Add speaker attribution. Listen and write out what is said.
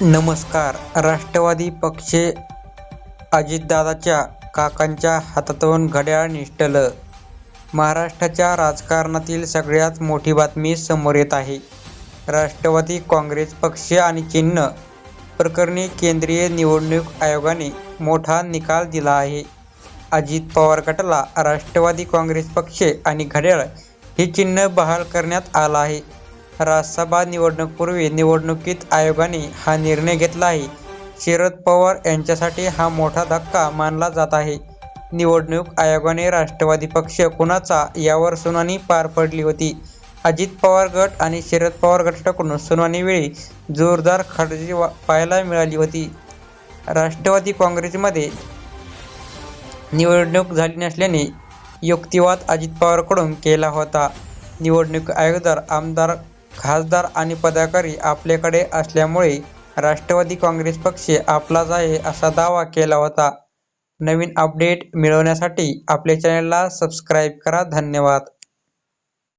Speaker 1: नमस्कार. राष्ट्रवादी पक्ष अजितदादाच्या काकांच्या हातातून घड्याळ निष्ठलं. महाराष्ट्राच्या राजकारणातील सगळ्यात मोठी बातमी समोर येत आहे. राष्ट्रवादी काँग्रेस पक्ष आणि चिन्ह प्रकरणी केंद्रीय निवडणूक आयोगाने मोठा निकाल दिला आहे. अजित पवार गटाला राष्ट्रवादी काँग्रेस पक्ष आणि घड्याळ हे चिन्ह बहाल करण्यात आलं आहे. राज्यसभा निवडणुकीपूर्वी निवडणुकीत आयोगाने हा निर्णय घेतला आहे. शरद पवार यांच्यासाठी हा मोठा धक्का मानला जात आहे. निवडणूक आयोगाने राष्ट्रवादी पक्ष कुणाचा यावर सुनावणी पार पडली होती. अजित पवार गट आणि शरद पवार गटाकडून सुनावणीवेळी जोरदार खडजी पाहायला मिळाली होती. राष्ट्रवादी काँग्रेसमध्ये निवडणूक झाली नसल्याने युक्तिवाद अजित पवारकडून केला होता. निवडणूक आयोगदार आमदार खासदार आणि पदाधिकारी आपल्याकडे असल्यामुळे राष्ट्रवादी काँग्रेस पक्ष आपलाच आहे असा दावा केला होता. नवीन अपडेट मिळवण्यासाठी आपल्या चॅनलला सबस्क्राईब करा. धन्यवाद.